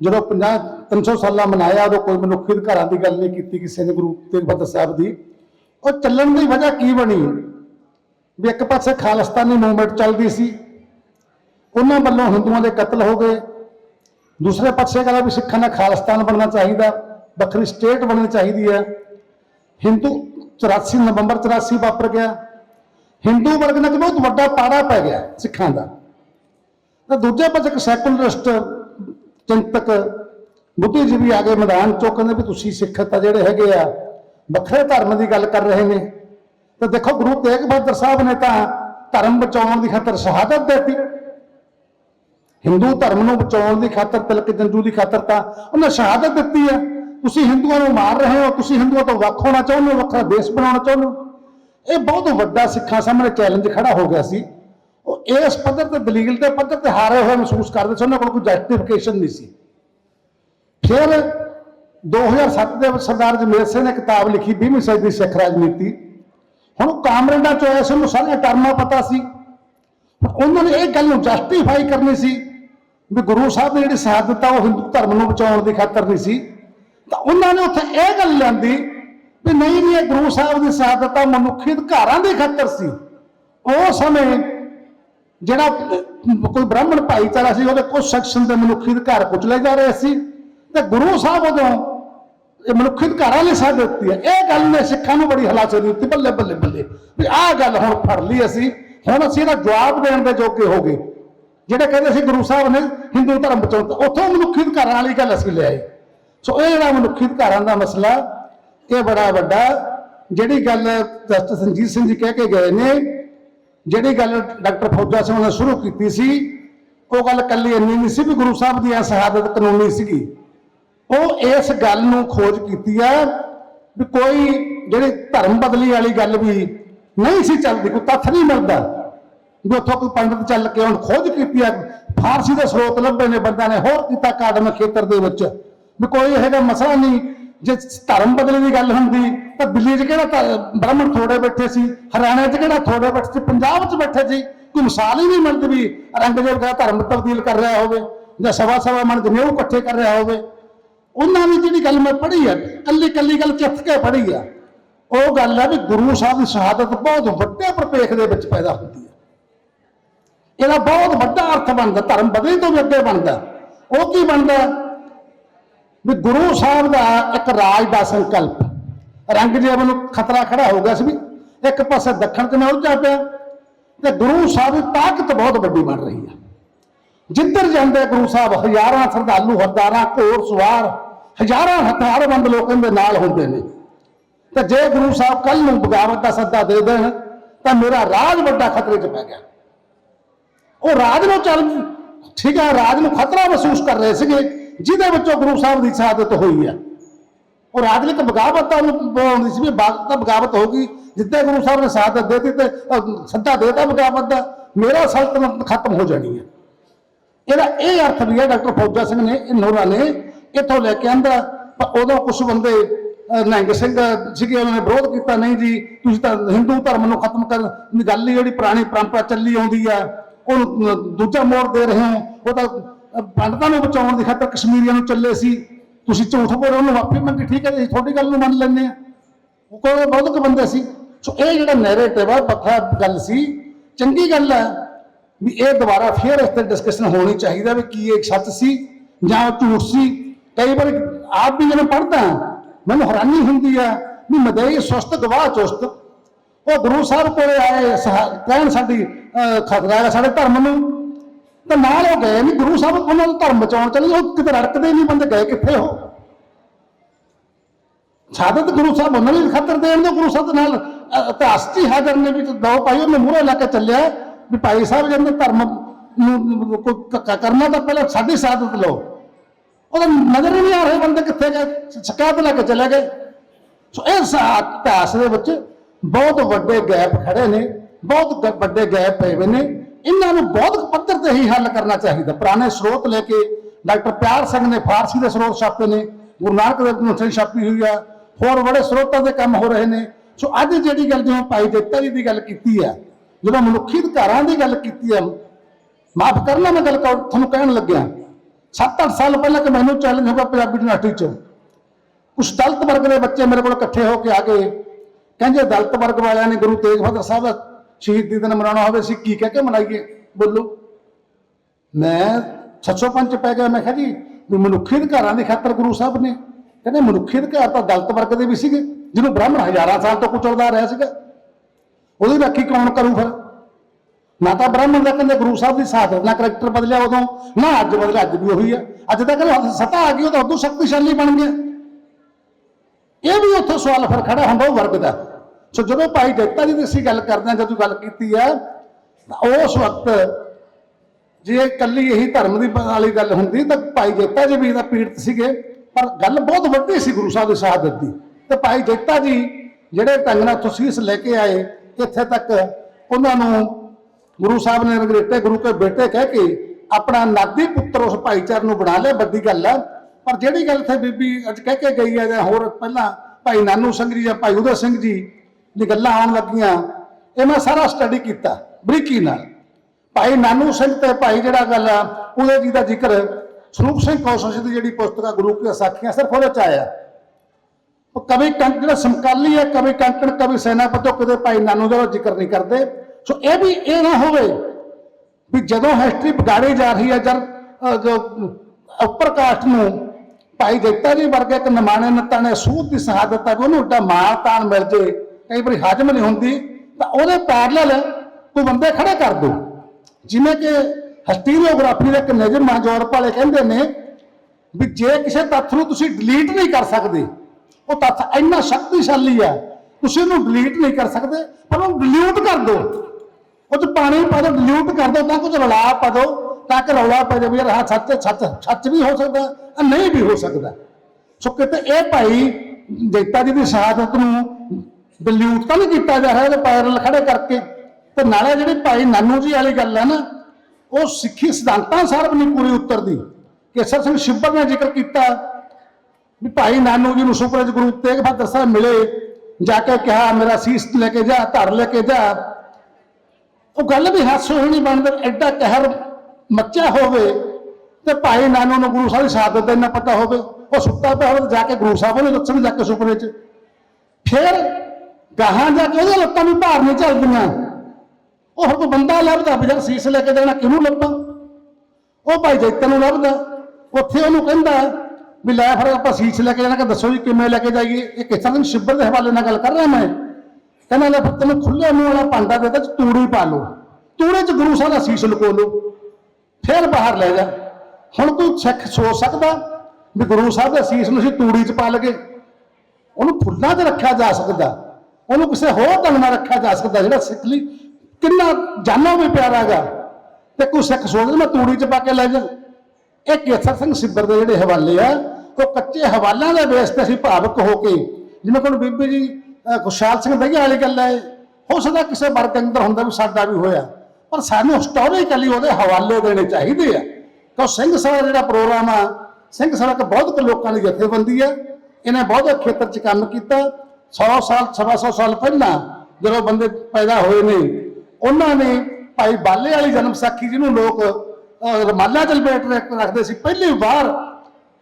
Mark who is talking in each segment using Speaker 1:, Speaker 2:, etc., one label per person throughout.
Speaker 1: ਜਦੋਂ 50 300 ਸਾਲਾਂ ਮਨਾਇਆ, ਉਦੋਂ ਕੋਈ ਮਨੁੱਖੀ ਅਧਿਕਾਰਾਂ ਦੀ ਗੱਲ ਨਹੀਂ ਕੀਤੀ ਕਿਸੇ ਨੇ ਗੁਰੂ ਤੇਗ ਬਹਾਦਰ ਸਾਹਿਬ ਦੀ। ਉਹ ਚੱਲਣ ਦੀ ਵਜ੍ਹਾ ਕੀ ਬਣੀ? ਵੀ ਇੱਕ ਪਾਸੇ ਖਾਲਿਸਤਾਨੀ ਮੂਵਮੈਂਟ ਚੱਲਦੀ ਸੀ, ਉਹਨਾਂ ਵੱਲੋਂ ਹਿੰਦੂਆਂ ਦੇ ਕਤਲ ਹੋ ਗਏ। ਦੂਸਰੇ ਪਾਸੇ ਕਹਿੰਦਾ ਵੀ ਸਿੱਖਾਂ ਦਾ ਖਾਲਿਸਤਾਨ ਬਣਨਾ ਚਾਹੀਦਾ, ਵੱਖਰੀ ਸਟੇਟ ਬਣਨੀ ਚਾਹੀਦੀ ਹੈ। ਹਿੰਦੂ 84 ਨਵੰਬਰ 84 ਵਾਪਰ ਗਿਆ। ਹਿੰਦੂ ਵਰਗ ਨਾਲ ਬਹੁਤ ਵੱਡਾ ਪਾੜਾ ਪੈ ਗਿਆ ਸਿੱਖਾਂ ਦਾ। ਤਾਂ ਦੂਜੇ ਪਾਸੇ ਇੱਕ ਸੈਕੂਲਰਿਸਟ ਚਿੰਤਕ ਬੁੱਧੀਜੀਵੀ ਆ ਗਏ ਮੈਦਾਨ ਚੋਂ, ਕਹਿੰਦੇ ਵੀ ਤੁਸੀਂ ਸਿੱਖ ਤਾਂ ਜਿਹੜੇ ਹੈਗੇ ਆ, ਵੱਖਰੇ ਧਰਮ ਦੀ ਗੱਲ ਕਰ ਰਹੇ ਨੇ। ਤਾਂ ਦੇਖੋ ਗੁਰੂ ਤੇਗ ਬਹਾਦਰ ਸਾਹਿਬ ਨੇ ਤਾਂ ਧਰਮ ਬਚਾਉਣ ਦੀ ਖਾਤਰ ਸ਼ਹਾਦਤ ਦਿੱਤੀ। ਹਿੰਦੂ ਧਰਮ ਨੂੰ ਬਚਾਉਣ ਦੀ ਖਾਤਰ, ਤਿਲਕ ਜੰਜੂ ਦੀ ਖਾਤਰ ਤਾਂ ਉਹਨੇ ਸ਼ਹਾਦਤ ਦਿੱਤੀ ਹੈ ਤੁਸੀਂ ਹਿੰਦੂਆਂ ਨੂੰ ਮਾਰ ਰਹੇ ਹੋ, ਤੁਸੀਂ ਹਿੰਦੂਆਂ ਤੋਂ ਵੱਖ ਹੋਣਾ ਚਾਹੁੰਦੇ ਹੋ, ਵੱਖਰਾ ਦੇਸ਼ ਬਣਾਉਣਾ ਚਾਹੁੰਦੇ ਹੋ। ਇਹ ਬਹੁਤ ਵੱਡਾ ਸਿੱਖਾਂ ਸਾਹਮਣੇ ਚੈਲੰਜ ਖੜਾ ਹੋ ਗਿਆ ਸੀ। ਇਸ ਪੱਧਰ ਤੇ ਦਲੀਲ ਦੇ ਪੱਧਰ ਤੇ ਹਾਰੇ ਹੋਏ ਮਹਿਸੂਸ ਕਰਦੇ ਸੀ, ਉਹਨਾਂ ਕੋਲ ਕੋਈ ਜਸਟੀਫਿਕੇਸ਼ਨ ਨਹੀਂ ਸੀ। ਫਿਰ 2007 ਦੇ ਵਿੱਚ ਸਰਦਾਰ ਜਮੇਰ ਸਿੰਘ ਨੇ ਕਿਤਾਬ ਲਿਖੀ 20ਵੀਂ ਸਦੀ ਦੀ ਸਿੱਖ ਰਾਜਨੀਤੀ। ਹੁਣ ਉਹ ਕਾਮਰੇਡਾਂ ਚੋਂ ਆਇਆ ਸੀ ਸਾਰੀਆਂ ਟਰਮਾਂ ਪਤਾ ਸੀ। ਉਹਨਾਂ ਨੇ ਇਹ ਗੱਲ ਨੂੰ ਜਸਟੀਫਾਈ ਕਰਨੀ ਸੀ ਵੀ ਗੁਰੂ ਸਾਹਿਬ ਨੇ ਜਿਹੜੀ ਸ਼ਹਾਦਤ ਆ ਉਹ ਹਿੰਦੂ ਧਰਮ ਨੂੰ ਬਚਾਉਣ ਦੀ ਖਾਤਰ ਨਹੀਂ ਸੀ। ਤਾਂ ਉਹਨਾਂ ਨੇ ਉੱਥੇ ਇਹ ਗੱਲ ਲਿਆਂਦੀ ਵੀ ਨਹੀਂ ਨਹੀਂ, ਇਹ ਗੁਰੂ ਸਾਹਿਬ ਦੀ ਸ਼ਹਾਦਤ ਆ ਮਨੁੱਖੀ ਅਧਿਕਾਰਾਂ ਦੀ ਖਾਤਰ ਸੀ। ਉਹ ਸਮੇਂ ਜਿਹੜਾ ਕੋਈ ਬ੍ਰਾਹਮਣ ਭਾਈਚਾਰਾ ਸੀ, ਉਹਦੇ ਕੁਝ ਸੈਕਸ਼ਨ ਦੇ ਮਨੁੱਖੀ ਅਧਿਕਾਰ ਕੁਚਲੇ ਜਾ ਰਹੇ ਸੀ। ਤੇ ਗੁਰੂ ਸਾਹਿਬ ਉਦੋਂ ਇਹ ਮਨੁੱਖੀ ਅਧਿਕਾਰਾਂ ਲਈ ਸਾਥ ਦਿੱਤੀ ਹੈ। ਇਹ ਗੱਲ ਨੇ ਸਿੱਖਾਂ ਨੂੰ ਬੜੀ ਹਲਾਸੇ ਦਿੱਤੀ, ਬੱਲੇ ਬੱਲੇ ਬੱਲੇ। ਵੀ ਆਹ ਗੱਲ ਹੁਣ ਫੜ ਲਈ ਅਸੀਂ। ਹੁਣ ਅਸੀਂ ਇਹਦਾ ਜਵਾਬ ਦੇਣ ਦੇ ਜੋਗੇ ਹੋ ਗਏ। ਜਿਹੜੇ ਕਹਿੰਦੇ ਸੀ ਗੁਰੂ ਸਾਹਿਬ ਨੇ ਹਿੰਦੂ ਧਰਮ ਬਚਾਉਂਦਾ ਉੱਥੋਂ ਮਨੁੱਖੀ ਅਧਿਕਾਰਾਂ ਵਾਲੀ ਗੱਲ ਅਸੀਂ ਲਿਆਏ ਸੋ ਇਹ ਜਿਹੜਾ ਮਨੁੱਖੀ ਅਧਿਕਾਰਾਂ ਦਾ ਮਸਲਾ, ਇਹ ਬੜਾ ਵੱਡਾ, ਜਿਹੜੀ ਗੱਲ ਜਸਟਿਸ ਸੰਜੀਤ ਸਿੰਘ ਜੀ ਕਹਿ ਕੇ ਗਏ ਨੇ ਜਿਹੜੀ ਗੱਲ ਡਾਕਟਰ ਫੌਜਾ ਸਿੰਘ ਨੇ ਸ਼ੁਰੂ ਕੀਤੀ ਸੀ, ਉਹ ਗੱਲ ਕੱਲੀ ਇੰਨੀ ਨਹੀਂ ਸੀ ਵੀ ਗੁਰੂ ਸਾਹਿਬ ਦੀ ਇਹ ਸ਼ਹਾਦਤ ਕਾਨੂੰਨੀ ਸੀਗੀ। ਉਹ ਇਸ ਗੱਲ ਨੂੰ ਖੋਜ ਕੀਤੀ ਆ ਵੀ ਕੋਈ ਜਿਹੜੀ ਧਰਮ ਬਦਲੀ ਵਾਲੀ ਗੱਲ ਵੀ ਨਹੀਂ ਸੀ ਚੱਲਦੀ, ਕੋਈ ਤੱਥ ਨਹੀਂ ਮਿਲਦਾ। ਵੀ ਉੱਥੋਂ ਕੋਈ ਪੰਡਤ ਚੱਲ ਕੇ ਹੁਣ ਖੋਜ ਕੀਤੀ ਆ ਫਾਰਸੀ ਦੇ ਸਰੋਤ ਲੱਭੇ ਨੇ ਬੰਦਿਆਂ ਨੇ, ਹੋਰ ਕੀਤਾ ਅਕਾਦਮਿਕ ਖੇਤਰ ਦੇ ਵਿੱਚ। ਵੀ ਕੋਈ ਇਹੋ ਜਿਹਾ ਮਸਲਾ ਨਹੀਂ ਜੇ ਧਰਮ ਬਦਲੇ ਦੀ ਗੱਲ ਹੁੰਦੀ, ਤਾਂ ਦਿੱਲੀ 'ਚ ਕਿਹੜਾ ਬ੍ਰਾਹਮਣ ਥੋੜੇ ਬੈਠੇ ਸੀ, ਹਰਿਆਣਾ 'ਚ ਕਿਹੜਾ ਥੋੜੇ ਬੈਠੇ ਸੀ, ਪੰਜਾਬ 'ਚ ਬੈਠੇ ਸੀ? ਕੋਈ ਮਿਸਾਲ ਹੀ ਨਹੀਂ ਮਿਲਦੀ ਵੀ ਔਰੰਗਜ਼ੇਬ ਦਾ ਧਰਮ ਤਬਦੀਲ ਕਰ ਰਿਹਾ ਹੋਵੇ, ਜਾਂ ਸਵਾ ਸਵਾ ਮਨ ਜਨੇਊ ਇਕੱਠੇ ਕਰ ਰਿਹਾ ਹੋਵੇ। ਉਹਨਾਂ ਦੀ ਜਿਹੜੀ ਗੱਲ ਮੈਂ ਪੜ੍ਹੀ ਆ ਕੱਲੀ ਕੱਲੀ ਗੱਲ ਚਿੱਥ ਕੇ ਪੜ੍ਹੀ ਆ, ਉਹ ਗੱਲ ਹੈ ਵੀ ਗੁਰੂ ਸਾਹਿਬ ਦੀ ਸ਼ਹਾਦਤ ਬਹੁਤ ਵੱਡੇ ਪ੍ਰਪੇਖ ਦੇ ਵਿੱਚ ਪੈਦਾ ਹੁੰਦੀ ਹੈ ਇਹਦਾ ਬਹੁਤ ਵੱਡਾ ਅਰਥ ਬਣਦਾ, ਧਰਮ ਬਦਲੀ ਤੋਂ ਵੀ ਅੱਗੇ ਬਣਦਾ ਉਹ ਕੀ ਬਣਦਾ ਵੀ ਗੁਰੂ ਸਾਹਿਬ ਦਾ ਇੱਕ ਰਾਜ ਦਾ ਸੰਕਲਪ। ਰੰਗ ਔਰੰਗਜ਼ੇਬ ਨੂੰ ਖਤਰਾ ਖੜਾ ਹੋ ਗਿਆ ਸੀ ਵੀ ਇੱਕ ਪਾਸੇ ਦੱਖਣ ਤੇ ਮੈਂ ਉਲਝਾ ਪਿਆ, ਤੇ ਗੁਰੂ ਸਾਹਿਬ ਦੀ ਤਾਕਤ ਬਹੁਤ ਵੱਡੀ ਬਣ ਰਹੀ ਹੈ ਜਿੱਧਰ ਜਾਂਦੇ ਗੁਰੂ ਸਾਹਿਬ, ਹਜ਼ਾਰਾਂ ਸ਼ਰਧਾਲੂ ਹਰਦਾਰਾਂ ਘੋੜ ਸਵਾਰ, ਹਜ਼ਾਰਾਂ ਹਥਿਆਰਬੰਦ ਲੋਕਾਂ ਦੇ ਨਾਲ ਹੁੰਦੇ ਨੇ। ਤੇ ਜੇ ਗੁਰੂ ਸਾਹਿਬ ਕੱਲ ਨੂੰ ਬਗਾਵਤ ਦਾ ਸੱਦਾ ਦੇ ਦੇਣ, ਤਾਂ ਮੇਰਾ ਰਾਜ ਵੱਡਾ ਖਤਰੇ 'ਚ ਪੈ ਗਿਆ। ਉਹ ਰਾਜ ਨੂੰ ਚੱਲ, ਠੀਕ ਹੈ ਰਾਜ ਨੂੰ ਖਤਰਾ ਮਹਿਸੂਸ ਕਰ ਰਹੇ ਸੀਗੇ ਜਿਹਦੇ ਵਿੱਚੋਂ ਗੁਰੂ ਸਾਹਿਬ ਦੀ ਸ਼ਹਾਦਤ ਹੋਈ ਹੈ। ਉਹ ਰਾਜ ਬਗਾਵਤ ਤਾਂ ਉਹਨੂੰ ਬਣਾਉਣੀ ਸੀ ਵੀ ਬਾਗ ਤਾਂ ਬਗਾਵਤ ਹੋਗੀ ਜਿੱਦੇ ਗੁਰੂ ਸਾਹਿਬ ਨੇ ਸ਼ਹਾਦਤ ਦੇ ਦਿੱਤੀ ਤੇ ਸੱਦਾ ਦੇਤਾ ਬਗਾਵਤ ਦਾ ਮੇਰਾ ਸਲਤਨਤ ਖਤਮ ਹੋ ਜਾਣੀ ਹੈ। ਇਹਦਾ ਇਹ ਅਰਥ ਵੀ ਹੈ ਡਾਕਟਰ ਫੌਜਾ ਸਿੰਘ ਨੇ ਇਹ ਨੋਰਾ ਨੇ ਇੱਥੋਂ ਲੈ ਕੇ ਆਂਦਾ ਪਰ ਉਦੋਂ ਕੁਝ ਬੰਦੇ ਅਹ, ਨਿਹੰਗ ਸਿੰਘ ਸੀਗੇ ਉਹਨਾਂ ਨੇ ਵਿਰੋਧ ਕੀਤਾ ਨਹੀਂ ਜੀ ਤੁਸੀਂ ਤਾਂ ਹਿੰਦੂ ਧਰਮ ਨੂੰ ਖਤਮ ਕਰਨ ਦੀ ਗੱਲ ਹੀ ਜਿਹੜੀ ਪੁਰਾਣੀ ਪਰੰਪਰਾ ਚੱਲੀ ਆਉਂਦੀ ਆ ਉਹਨੂੰ ਦੂਜਾ ਮੋੜ ਦੇ ਰਹੇ ਹੋ ਉਹ ਤਾਂ ਪੰਡਤਾਂ ਨੂੰ ਬਚਾਉਣ ਦੀ ਖਾਤਰ ਕਸ਼ਮੀਰੀਆਂ ਨੂੰ ਚੱਲੇ ਸੀ। ਤੁਸੀਂ ਝੂਠ ਬੋਲ ਉਹਨੂੰ ਵਾਪੀ ਮੰਗੀ ਠੀਕ ਹੈ ਜੀ ਤੁਹਾਡੀ ਗੱਲ ਨੂੰ ਮੰਨ ਲੈਂਦੇ ਆ ਉਹ ਕੋਈ ਬਹੁਤ ਕੁ ਬੰਦੇ ਸੀ। ਸੋ ਇਹ ਜਿਹੜਾ ਨੈਰੇਟਿਵ ਆ ਪੱਖਾ ਗੱਲ ਸੀ। ਚੰਗੀ ਗੱਲ ਹੈ ਵੀ ਇਹ ਦੁਬਾਰਾ ਫੇਰ ਇਸ ਤੇ ਡਿਸਕਸ਼ਨ ਹੋਣੀ ਚਾਹੀਦਾ ਵੀ ਕੀ ਇਹ ਸੱਚ ਸੀ ਜਾਂ ਉਹ ਝੂਠ ਸੀ। ਕਈ ਵਾਰ ਆਪ ਵੀ ਜਦੋਂ ਪੜ੍ਹਦਾ ਮੈਨੂੰ ਹੈਰਾਨੀ ਹੁੰਦੀ ਆ ਵੀ ਮਦਈ ਸੁਸਤ ਗਵਾਹ ਚੁਸਤ। ਉਹ ਗੁਰੂ ਸਾਹਿਬ ਕੋਲੇ ਆਏ ਸਹਾ- ਕਹਿਣ ਸਾਡੀ ਅਹ, ਖਤਰਾ ਹੈ ਸਾਡੇ ਧਰਮ ਨੂੰ। ਤਾਂ ਨਾਲ ਉਹ ਗਏ ਨਹੀਂ ਗੁਰੂ ਸਾਹਿਬ, ਉਹਨਾਂ ਦਾ ਧਰਮ ਬਚਾਉਣ ਚੱਲੇ, ਉਹ ਕਿਤੇ ਰੜਕਦੇ ਨਹੀਂ ਬੰਦੇ, ਗਏ ਕਿੱਥੇ ਹੋ ਸ਼ਹਾਦਤ ਗੁਰੂ ਸਾਹਿਬ ਉਹਨਾਂ ਨੂੰ ਖਾਤਰ ਦੇਣ ਦੇ, ਗੁਰੂ ਸਾਹਿਬ ਦੇ ਨਾਲ ਇਤਿਹਾਸ 'ਚ ਹੀ ਹਾਜ਼ਰ ਨੇ ਵੀ ਦੋ ਭਾਈ ਉਹਨੇ ਮੂਹਰੇ ਲਾ ਕੇ ਚੱਲਿਆ ਵੀ ਭਾਈ ਸਾਹਿਬ ਜਿਹਨੇ ਧਰਮ ਨੂੰ ਕੋਈ ਕਰਨਾ ਤਾਂ ਪਹਿਲਾਂ ਸਾਡੀ ਸ਼ਹਾਦਤ ਲਓ। ਉਹਦਾ ਨਜ਼ਰ ਨਹੀਂ ਆ ਰਹੇ ਬੰਦੇ ਕਿੱਥੇ ਗਏ ਸ਼ਿਕਾਇਤ ਲੈ ਕੇ ਚਲੇ ਗਏ। ਸੋ ਇਸ ਇਤਿਹਾਸ ਦੇ ਵਿੱਚ ਬਹੁਤ ਵੱਡੇ ਗੈਪ ਖੜੇ ਨੇ, ਬਹੁਤ ਵੱਡੇ ਗੈਪ ਪਏ ਹੋਏ ਨੇ। ਇਹਨਾਂ ਨੂੰ ਬੌਧਿਕ ਪੱਧਰ ਤੇ ਹੀ ਹੱਲ ਕਰਨਾ ਚਾਹੀਦਾ। ਪੁਰਾਣੇ ਸਰੋਤ ਲੈ ਕੇ ਡਾਕਟਰ ਪਿਆਰ ਸਿੰਘ ਨੇ ਫਾਰਸੀ ਦੇ ਸਰੋਤ ਛਾਪੇ ਨੇ, ਗੁਰੂ ਨਾਨਕ ਦੇਵ ਜੀ ਛਾਪੀ ਹੋਈ ਆ। ਹੋਰ ਬੜੇ ਸਰੋਤਾਂ ਦੇ ਕੰਮ ਹੋ ਰਹੇ ਨੇ। ਸੋ ਅੱਜ ਜਿਹੜੀ ਗੱਲ ਜਿਵੇਂ ਭਾਈ ਜਗਤਾ ਜੀ ਦੀ ਗੱਲ ਕੀਤੀ ਆ, ਜਦੋਂ ਮਨੁੱਖੀ ਅਧਿਕਾਰਾਂ ਦੀ ਗੱਲ ਕੀਤੀ ਆ, ਮਾਫ ਕਰਨਾ ਮੈਂ ਗੱਲ ਕਹੋ- ਤੁਹਾਨੂੰ ਕਹਿਣ ਲੱਗਿਆ 7-8 ਸਾਲ ਪਹਿਲਾਂ ਕਿ ਮੈਨੂੰ ਚੈਲੰਜ ਹੋਗਾ ਪੰਜਾਬੀ ਯੂਨੀਵਰਸਿਟੀ 'ਚੋਂ। ਕੁਝ ਦਲਤ ਵਰਗ ਦੇ ਬੱਚੇ ਮੇਰੇ ਕੋਲ ਇਕੱਠੇ ਹੋ ਕੇ ਆ ਗਏ। ਕਹਿੰਦੇ ਦਲਤ ਵਰਗ ਵਾਲਿਆਂ ਨੇ ਗੁਰੂ ਤੇਗ ਬਹਾਦਰ ਸਾਹਿਬ ਦਾ ਸ਼ਹੀਦੀ ਦਿਨ ਮਨਾਉਣਾ ਹੋਵੇ, ਅਸੀਂ ਕੀ ਕਹਿ ਕੇ ਮਨਾਈਏ? ਬੋਲੋ। ਮੈਂ 605 ਪੰਚ ਪੈ ਗਿਆ, ਮੈਂ ਕਿਹਾ ਜੀ ਮਨੁੱਖੀ ਅਧਿਕਾਰਾਂ ਦੀ ਖਾਤਰ ਗੁਰੂ ਸਾਹਿਬ ਨੇ। ਕਹਿੰਦੇ ਮਨੁੱਖੀ ਅਧਿਕਾਰ ਤਾਂ ਦਲਤ ਵਰਗ ਦੇ ਵੀ ਸੀਗੇ, ਜਿਹਨੂੰ ਬ੍ਰਾਹਮਣ ਹਜ਼ਾਰਾਂ ਸਾਲ ਤੋਂ ਕੁਚਲਦਾ ਰਿਹਾ ਸੀਗਾ। ਉਹਦੀ ਰਾਖੀ ਕੌਣ ਕਰੂ ਫਿਰ? ਨਾ ਤਾਂ ਬ੍ਰਾਹਮਣ ਦਾ ਕਹਿੰਦੇ ਗੁਰੂ ਸਾਹਿਬ ਦੀ ਸਾਥ ਨਾ ਕਰੈਕਟਰ ਬਦਲਿਆ ਉਦੋਂ, ਨਾ ਅੱਜ ਬਦਲਿਆ, ਅੱਜ ਵੀ ਉਹੀ ਹੈ ਅੱਜ ਤਾਂ ਤੱਕ ਸਤਾ ਆ ਗਈ, ਉਹ ਤਾਂ ਉਦੋਂ ਸ਼ਕਤੀਸ਼ਾਲੀ ਬਣ ਗਿਆ। ਇਹ ਵੀ ਉੱਥੇ ਸਵਾਲ ਫਿਰ ਖੜਾ ਹੁੰਦਾ, ਉਹ ਵਰਗ ਦਾ। ਸੋ ਜਦੋਂ ਭਾਈ ਜਗਤਾ ਜੀ ਦੀ ਅਸੀਂ ਗੱਲ ਕਰਦੇ ਹਾਂ, ਜਦੋਂ ਗੱਲ ਕੀਤੀ ਹੈ ਉਸ ਵਕਤ ਜੇ ਇਕੱਲੀ ਇਹੀ ਧਰਮ ਦੀ ਵਾਲੀ ਗੱਲ ਹੁੰਦੀ, ਤਾਂ ਭਾਈ ਜਗਤਾ ਜੀ ਵੀ ਇਹਦਾ ਪੀੜਤ ਸੀਗੇ। ਪਰ ਗੱਲ ਬਹੁਤ ਵੱਡੀ ਸੀ ਗੁਰੂ ਸਾਹਿਬ ਦੀ ਸ਼ਹਾਦਤ ਦੀ ਤੇ ਭਾਈ ਜਗਤਾ ਜੀ, ਜਿਹੜੇ ਢੰਗ ਨਾਲ ਤੁਸੀਸ ਲੈ ਕੇ ਆਏ, ਇੱਥੇ ਤੱਕ ਉਹਨਾਂ ਨੂੰ ਗੁਰੂ ਸਾਹਿਬ ਨੇ ਰੰਗਰੇਟੇ ਗੁਰੂ ਕੇ ਬੇਟੇ ਕਹਿ ਕੇ ਆਪਣਾ ਨਾਦੀ ਪੁੱਤਰ ਉਸ ਭਾਈਚਾਰੇ ਨੂੰ ਬਣਾ ਲਿਆ, ਵੱਡੀ ਗੱਲ ਹੈ। ਪਰ ਜਿਹੜੀ ਗੱਲ ਇੱਥੇ ਬੀਬੀ ਅੱਜ ਕਹਿ ਕੇ ਗਈ ਹੈ ਜਾਂ ਹੋਰ ਪਹਿਲਾਂ ਭਾਈ ਨਾਨੂ ਸਿੰਘ ਜੀ ਜਾਂ ਭਾਈ ਉਦੈ ਸਿੰਘ ਜੀ ਦੀ ਗੱਲਾਂ ਆਉਣ ਲੱਗੀਆਂ। ਇਹ ਮੈਂ ਸਾਰਾ ਸਟੱਡੀ ਕੀਤਾ, ਬਰੀਕੀ ਨਾਲ। ਭਾਈ ਨਾਨੂ ਸਿੰਘ ਤੇ ਭਾਈ ਜਿਹੜਾ ਗੱਲ ਆ, ਉਹਦੇ ਜੀ ਦਾ ਜ਼ਿਕਰ। ਸਰੂਪ ਸਿੰਘ ਕੌਸ਼ਲ ਦੀ ਜਿਹੜੀ ਪੁਸਤਕ ਆ, ਗੁਰੂ ਕੀ ਸਾਖੀਆਂ, ਸਿਰਫ ਉਹਦੇ ਚ ਆਇਆ। ਕਵੀ ਕੰਟ ਜਿਹੜਾ ਸਮਕਾਲੀ ਹੈ, ਕਵੀ ਕੰਕਣ ਕਵੀ ਸੈਨਾਪਤੋਂ ਕਿਤੇ ਭਾਈ ਨਾਨੂ ਦਾ ਜ਼ਿਕਰ ਨਹੀਂ ਕਰਦੇ। ਸੋ ਇਹ ਵੀ ਇਹ ਨਾ ਹੋਵੇ ਵੀ ਜਦੋਂ ਹਿਸਟਰੀ ਵਿਗਾੜੀ ਜਾ ਰਹੀ ਹੈ, ਜਦ ਜੋ ਉੱਪਰ ਕਾਸਟ ਨੂੰ ਭਾਈ ਜਗਤਾ ਜੀ ਵਰਗੇ ਇੱਕ ਨਮਾਣੇ ਨਤਾਂ ਨੇ ਸੂਤ ਦੀ ਸ਼ਹਾਦਤ ਆ ਵੀ ਉਹਨੂੰ ਏਡਾ ਮਾਣ ਤਾਣ ਮਿਲ ਜੇ ਕਈ ਵਾਰੀ ਹਜਮ ਨਹੀਂ ਹੁੰਦੀ, ਤਾਂ ਉਹਦੇ ਪੈਰਲਲ ਕੋਈ ਬੰਦੇ ਖੜੇ ਕਰ ਦੋ। ਜਿਵੇਂ ਕਿ ਹਸਟੀਰੀਓਗ੍ਰਾਫੀ ਦੇ ਇੱਕ ਨਿਯਮ ਆ ਵਾਲੇ ਕਹਿੰਦੇ ਨੇ ਵੀ ਜੇ ਕਿਸੇ ਤੱਥ ਨੂੰ ਤੁਸੀਂ ਡਿਲੀਟ ਨਹੀਂ ਕਰ ਸਕਦੇ, ਉਹ ਤੱਥ ਇੰਨਾ ਸ਼ਕਤੀਸ਼ਾਲੀ ਹੈ ਤੁਸੀਂ ਉਹਨੂੰ ਡਿਲੀਟ ਨਹੀਂ ਕਰ ਸਕਦੇ, ਪਰ ਉਹਨੂੰ ਡਿਲੀਟ ਕਰ ਦਿਓ ਉਹ ਚ ਪਾਣੀ ਪਾ ਦਿਓ ਡਿਲੀਟ ਕਰ ਦਿਓ ਤਾਂ ਕੁਝ ਰੌਲਾ ਪਾ ਦਿਓ ਤਾਂ ਕਿ ਰੌਲਾ ਪੈ ਜਾਵੇ ਯਾਰ ਹਾਂ ਸੱਚ ਸੱਚ ਸੱਚ ਵੀ ਹੋ ਸਕਦਾ ਆ ਨਹੀਂ ਵੀ ਹੋ ਸਕਦਾ। ਸੋ ਕਿਤੇ ਇਹ ਭਾਈ ਜੈਤਾ ਜੀ ਦੀ ਸ਼ਹਾਦਤ ਨੂੰ ਡਿਲੀਟ ਤਾਂ ਨਹੀਂ ਕੀਤਾ ਜਾ ਰਿਹਾ, ਇਹਦੇ ਪੈਰਲ ਖੜੇ ਕਰਕੇ। ਤੇ ਨਾਲੇ ਜਿਹੜੀ ਭਾਈ ਨਾਨੂ ਜੀ ਵਾਲੀ ਗੱਲ ਹੈ ਨਾ, ਉਹ ਸਿੱਖੀ ਸਿਧਾਂਤਾਂ ਸਾਹਿਬ ਨਹੀਂ ਪੂਰੀ ਉਤਰਦੀ। ਕੇਸਰ ਸਿੰਘ ਸ਼ਿੱਬਰ ਨੇ ਜ਼ਿਕਰ ਕੀਤਾ ਵੀ ਭਾਈ ਨਾਨੂ ਜੀ ਨੂੰ ਸੁਪਰਜ ਗੁਰੂ ਤੇਗ ਬਹਾਦਰ ਸਾਹਿਬ ਮਿਲੇ, ਜਾ ਕੇ ਕਿਹਾ, ਮੇਰਾ ਸੀਸ ਲੈ ਕੇ ਜਾ, ਧਰ ਲੈ ਕੇ ਜਾ। ਉਹ ਗੱਲ ਵੀ ਹਾਸੋ ਨਹੀਂ ਬਣਦਾ, ਐਡਾ ਕਹਿਰ ਮੱਚਿਆ ਹੋਵੇ ਤੇ ਭਾਈ ਨਾਨੂ ਨੂੰ ਗੁਰੂ ਸਾਹਿਬ ਦੀ ਸ਼ਹਾਦਤ ਦਾ ਇੰਨਾ ਪਤਾ ਹੋਵੇ। ਉਹ ਸੁੱਤਾ ਪਿਆ ਹੋਵੇ ਤੇ ਜਾ ਕੇ ਗੁਰੂ ਸਾਹਿਬ ਨੂੰ ਦੱਸਣ ਜਾ ਕੇ ਸੁਪਨੇ 'ਚ। ਫਿਰ ਗਾਹਾਂ ਜਾ ਕੇ ਉਹਦੀਆਂ ਲੱਤਾਂ ਵੀ ਭਾਰ ਨਹੀਂ ਚੱਲਦੀਆਂ। ਉਹ ਹਰ ਕੋਈ ਬੰਦਾ ਲੱਭਦਾ ਵੀ ਸੀਸ ਲੈ ਕੇ ਜਾਣਾ ਕਿਹਨੂੰ ਲੱਭਾਂ? ਉਹ ਭਾਈ ਜੈਤਨ ਨੂੰ ਲੱਭਦਾ। ਉੱਥੇ ਉਹਨੂੰ ਕਹਿੰਦਾ ਵੀ ਲੈ ਫਿਰ ਆਪਾਂ ਸੀਸ ਲੈ ਕੇ ਜਾਣਾ, ਕਿ ਦੱਸੋ ਜੀ ਕਿਵੇਂ ਲੈ ਕੇ ਜਾਈਏ। ਇਹ ਕਿਸਾ ਦਿਨ ਸ਼ਿੱਬਰ ਦੇ ਹਵਾਲੇ ਨਾਲ ਗੱਲ ਕਰ ਰਿਹਾ ਮੈਂ? ਕਹਿੰਦਾ ਲੈ ਫਿਰ ਤੈਨੂੰ ਖੁੱਲੇ ਮੂੰਹ ਵਾਲਾ ਭਾਂਡਾ ਦੇ ਵਿੱਚ ਤੂੜੀ ਪਾ ਲਓ। ਤੂੜੇ 'ਚ ਗੁਰੂ ਸਾਹਿਬ ਦਾ ਸੀਸ ਲੁਕੋ ਲਓ। ਫਿਰ ਬਾਹਰ ਲੈ ਜਾ। ਹੁਣ ਕੋਈ ਸਿੱਖ ਸੋਚ ਸਕਦਾ ਵੀ ਗੁਰੂ ਸਾਹਿਬ ਦੇ ਸੀਸ ਨੂੰ ਅਸੀਂ ਤੂੜੀ 'ਚ ਪਾ ਲਗੇ ਉਹਨੂੰ ਫੁੱਲਾਂ 'ਚ ਰੱਖਿਆ ਜਾ ਸਕਦਾ। ਉਹਨੂੰ ਕਿਸੇ ਹੋਰ ਢੰਗ ਨਾਲ ਰੱਖਿਆ ਜਾ ਸਕਦਾ ਜਿਹੜਾ ਸਿੱਖ ਲਈ ਕਿੰਨਾ ਜਾਨੋਂ ਵੀ ਪਿਆਰਾ ਹੈਗਾ। ਤੇ ਕੋਈ ਸਿੱਖ ਸੋਚਦਾ ਮੈਂ ਤੂੜੀ 'ਚ ਪਾ ਕੇ ਲੈ ਜਾ। ਇਹ ਕੇਸਰ ਸਿੰਘ ਸਿੱਬਰ ਦੇ ਜਿਹੜੇ ਹਵਾਲੇ ਆ, ਉਹ ਕੱਚੇ ਹਵਾਲਿਆਂ ਦੇ ਬੇਸ ਤੇ ਅਸੀਂ ਭਾਵਕ ਹੋ ਕੇ, ਜਿਵੇਂ ਕੋਲ ਬੀਬੀ ਜੀ ਖੁਸ਼ਾਲ ਸਿੰਘ ਦਈਆ ਵਾਲੀ ਗੱਲ ਹੈ, ਹੋ ਸਕਦਾ ਕਿਸੇ ਵਰਗ ਅੰਦਰ ਹੁੰਦਾ ਵੀ ਸਾਡਾ ਵੀ ਹੋਇਆ। ਪਰ ਸਾਨੂੰ ਹਿਸਟੋਰੀਕਲੀ ਉਹਦੇ ਹਵਾਲੇ ਦੇਣੇ ਚਾਹੀਦੇ ਆ। ਕਿਉਂ ਸਿੰਘ ਸਭਾ ਜਿਹੜਾ ਪ੍ਰੋਗਰਾਮ ਆ, ਸਿੰਘ ਸਭਾ ਇੱਕ ਬਹੁਤ ਲੋਕਾਂ ਦੀ ਜਥੇਬੰਦੀ ਆ, ਇਹਨੇ ਬਹੁਤ ਖੇਤਰ 'ਚ ਕੰਮ ਕੀਤਾ 100 ਸਾਲ ਸਵਾ ਸੌ ਸਾਲ ਪਹਿਲਾਂ ਜਦੋਂ ਬੰਦੇ ਪੈਦਾ ਹੋਏ ਨੇ ਉਹਨਾਂ ਨੇ ਭਾਈ ਬਾਲੇ ਵਾਲੀ ਜਨਮ ਸਾਖੀ ਜਿਹਨੂੰ ਲੋਕ ਅਹ, ਰਮਾਲਾ ਚ ਲਪੇਟ ਰੱਖਦੇ ਸੀ ਪਹਿਲੀ ਵਾਰ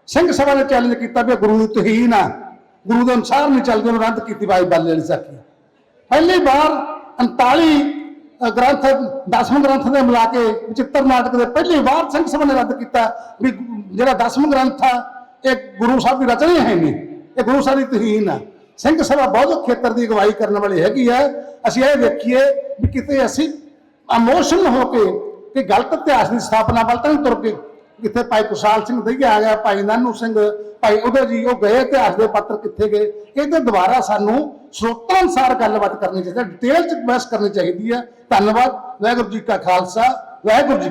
Speaker 1: ਸਿੰਘ ਸਭਾ ਨੇ ਚੈਲੰਜ ਕੀਤਾ ਵੀ ਗੁਰੂ ਦੀ ਤੋਹੀਨ ਆ ਗੁਰੂ ਦੇ ਅਨੁਸਾਰ ਨਹੀਂ ਚੱਲਦੇ ਉਹਨੂੰ ਰੱਦ ਕੀਤੀ ਭਾਈ ਬਾਲੇ ਵਾਲੀ ਸਾਖੀ। ਪਹਿਲੀ ਵਾਰ 39 ਗ੍ਰੰਥ 10ਵੇਂ ਗ੍ਰੰਥ ਦੇ ਮਿਲਾ ਕੇ ਚਿੱਤਰ ਨਾਟਕ ਦੇ ਪਹਿਲੀ ਵਾਰ ਸਿੰਘ ਸਭਾ ਨੇ ਰੱਦ ਕੀਤਾ ਵੀ ਜਿਹੜਾ 10ਵਾਂ ਗ੍ਰੰਥ ਆ ਇਹ ਗੁਰੂ ਸਾਹਿਬ ਦੀ ਰਚਨਾ ਹੈ ਨਹੀਂ ਇਹ ਗੁਰੂ ਸਾਹਿਬ ਦੀ ਤਹੀਨ ਆ ਸਿੰਘ ਸਭਾ ਬਹੁਤ ਖੇਤਰ ਦੀ ਅਗਵਾਈ ਕਰਨ ਵਾਲੀ ਹੈਗੀ ਹੈ। ਅਸੀਂ ਇਹ ਵੇਖੀਏ ਵੀ ਕਿਤੇ ਅਸੀਂ ਇਮੋਸ਼ਨਲ ਹੋ ਕੇ ਕਿ ਗਲਤ ਇਤਿਹਾਸ ਦੀ ਸਥਾਪਨਾ ਵੱਲ ਤਾਂ ਨਹੀਂ ਤੁਰ ਕੇ ਕਿੱਥੇ ਭਾਈ ਕੁਸ਼ਾਲ ਸਿੰਘ ਦਈਆ ਆ ਗਿਆ, ਭਾਈ ਨਾਨੂ ਸਿੰਘ, ਭਾਈ ਉਹਦੇ ਜੀ, ਉਹ ਗਏ ਇਤਿਹਾਸ ਦੇ ਪਾਤਰ ਕਿੱਥੇ ਗਏ? ਇਹਦੇ ਦੁਬਾਰਾ ਸਾਨੂੰ ਸਰੋਤਾਂ ਅਨੁਸਾਰ ਗੱਲਬਾਤ ਕਰਨੀ ਚਾਹੀਦੀ ਹੈ ਡਿਟੇਲ ਚ ਬਹਿਸ ਕਰਨੀ ਚਾਹੀਦੀ ਹੈ। ਧੰਨਵਾਦ, ਵਾਹਿਗੁਰੂ ਜੀ ਕਾ ਖਾਲਸਾ, ਵਾਹਿਗੁਰੂ ਜੀ